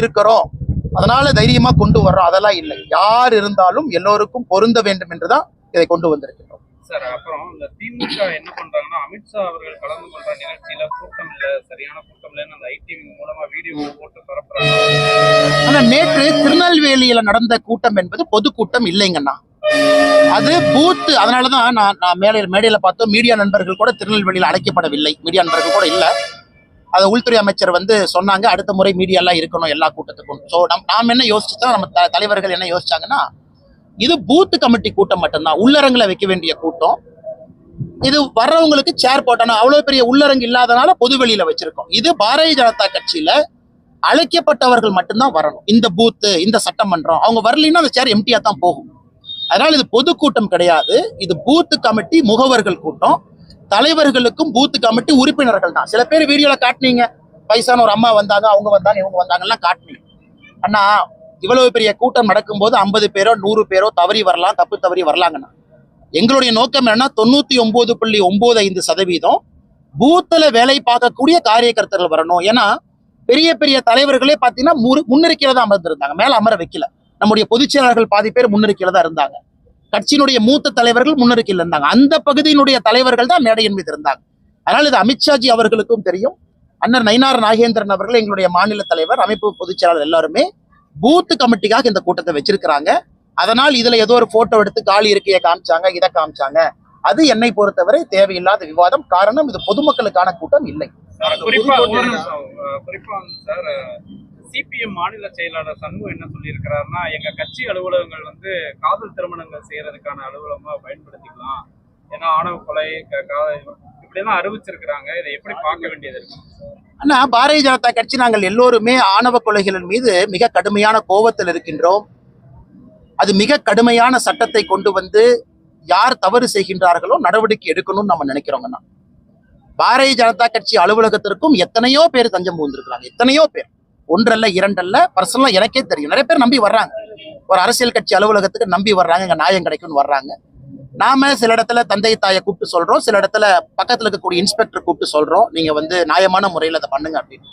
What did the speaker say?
இருக்கிறோம். அதனால தைரியமா கொண்டு வர்றோம். அதெல்லாம் இல்லை. யார் இருந்தாலும் எல்லோருக்கும் பொருந்த வேண்டும் என்றுதான் இதை கொண்டு வந்திருக்கிறோம். சார் அப்புறம் இந்த திமுக என்ன பண்றாங்கன்னா அமித்ஷா அவர்கள் கலந்து கொள்ற நிகழ்ச்சியில கூட்டம் இல்ல சரியான கூட்டம் இல்லைன்னு அந்த ஐடி மூலமா வீடியோ போட்டு பரப்புறாங்க. ஆனா நேற்று திருநெல்வேலியில நடந்த கூட்டம் என்பது பொதுக்கூட்டம் இல்லைங்கண்ணா. அது பூத்து அதனாலதான் நான் நான் மேலே மேடையில பார்த்தோம். மீடியா நண்பர்கள் கூட திருநெல்வேலியில் அழைக்கப்படவில்லை மீடியா நண்பர்கள் கூட இல்ல. அதை உள்துறை அமைச்சர் வந்து சொன்னாங்க அடுத்த முறை மீடியாலாம் இருக்கணும் எல்லா கூட்டத்துக்கும். ஸோ நம் நாம் என்ன யோசிச்சோம் நம்ம த- தலைவர்கள் என்ன யோசிச்சாங்கன்னா இது பூத் கமிட்டி கூட்டம் மட்டும்தான் உள்ளரங்களை வைக்க வேண்டிய கூட்டம். இது வர்றவங்களுக்கு சேர் போட்டோம் அவ்வளோ பெரிய உள்ளரங்கு இல்லாதனால பொதுவெளியில வச்சிருக்கோம். இது பாரதிய ஜனதா கட்சியில அழைக்கப்பட்டவர்கள் மட்டும்தான் வரணும். இந்த பூத்து இந்த சட்டமன்றம் அவங்க வரலைன்னா அந்த சேர் எம்டியா தான் போகும். அதனால இது பொதுக்கூட்டம் கிடையாது. இது பூத்து கமிட்டி முகவர்கள் கூட்டம். தலைவர்களுக்கும் பூத்து கமிட்டி உறுப்பினர்கள் தான் சில பேர் வீடியோல காட்டுனீங்க. வயசான ஒரு அம்மா வந்தாங்க அவங்க வந்தாங்க இவங்க வந்தாங்கலாம் காட்டுனீங்க. அண்ணா இவ்வளவு பெரிய கூட்டம் நடக்கும்போது ஐம்பது பேரோ நூறு பேரோ தவறி வரலாம் தப்பு தவறி வரலாங்கண்ணா. எங்களுடைய நோக்கம் என்னன்னா தொண்ணூத்தி ஒன்பது புள்ளி ஒன்பது ஐந்து சதவீதம் பூத்துல வேலை பார்க்கக்கூடிய காரியகர்த்தர்கள் வரணும். ஏன்னா பெரிய பெரிய தலைவர்களே பார்த்தீங்கன்னா முறு- தான் அமர்ந்திருந்தாங்க. மேல அமர வைக்கல. நம்முடைய பொதுச்செயலாளர்கள் பாதி பேர் முன்னிருக்கையில தான் இருந்தாங்க. கட்சியினுடைய மூத்த தலைவர்கள் முன்னிருக்கையில் இருந்தாங்க. அந்த பகுதியினுடைய தலைவர்கள் தான் மேடையின் மீது இருந்தாங்க. அதனால இது அமித்ஷாஜி அவர்களுக்கும் தெரியும். அண்ணர் நயினார் நாகேந்திரன் அவர்கள் எங்களுடைய மாநில தலைவர் அமைப்பு பொதுச் செயலாளர் எல்லாருமே பூத்து கமிட்டிக்காக இந்த கூட்டத்தை வச்சிருக்கிறாங்க. அதனால் இதுல ஏதோ ஒரு போட்டோ எடுத்து காலி இருக்கையை காமிச்சாங்க இதை காமிச்சாங்க. அது என்னை பொறுத்தவரை தேவையில்லாத விவாதம். காரணம் இது பொதுமக்களுக்கான கூட்டம் இல்லை. குறிப்பா குறிப்பா வந்து சார் சிபிஎம் மாநில செயலாளர் சண்முகம் என்ன சொல்லியிருக்கிறாருன்னா எங்க கட்சி அலுவலகங்கள் வந்து காதல் திருமணங்கள் செய்யறதுக்கான அலுவலகமா பயன்படுத்திக்கலாம். ஏன்னா ஆணவ கொலை க- அறிவிச்சிருக்கிறாங்க. இதை எப்படி பார்க்க வேண்டியது இருக்கு? ஆனா பாரதிய ஜனதா கட்சி நாங்கள் எல்லோருமே ஆணவ கொலைகளின் மீது மிக கடுமையான கோபத்தில் இருக்கின்றோம். அது மிக கடுமையான சட்டத்தை கொண்டு வந்து யார் தவறு செய்கின்றார்களோ நடவடிக்கை எடுக்கணும்னு நம்ம நினைக்கிறோங்கண்ணா பாரதிய ஜனதா கட்சி அலுவலகத்திற்கும் எத்தனையோ பேர் தஞ்சம் புகுந்திருக்கிறாங்க. எத்தனையோ பேர். ஒன்றல்ல இரண்டல்ல பர்சனலாக எனக்கே தெரியும். நிறைய பேர் நம்பி வர்றாங்க. ஒரு அரசியல் கட்சி அலுவலகத்துக்கு நம்பி வர்றாங்க இங்கே நியாயம் கிடைக்கும்னு வர்றாங்க. நாம சில இடத்துல தந்தை தாயை கூப்பிட்டு சொல்றோம் சில இடத்துல பக்கத்துல இருக்கக்கூடிய இன்ஸ்பெக்டர் கூப்பிட்டு சொல்றோம் நீங்க வந்து நியாயமான முறையில் அதை பண்ணுங்க அப்படின்னு.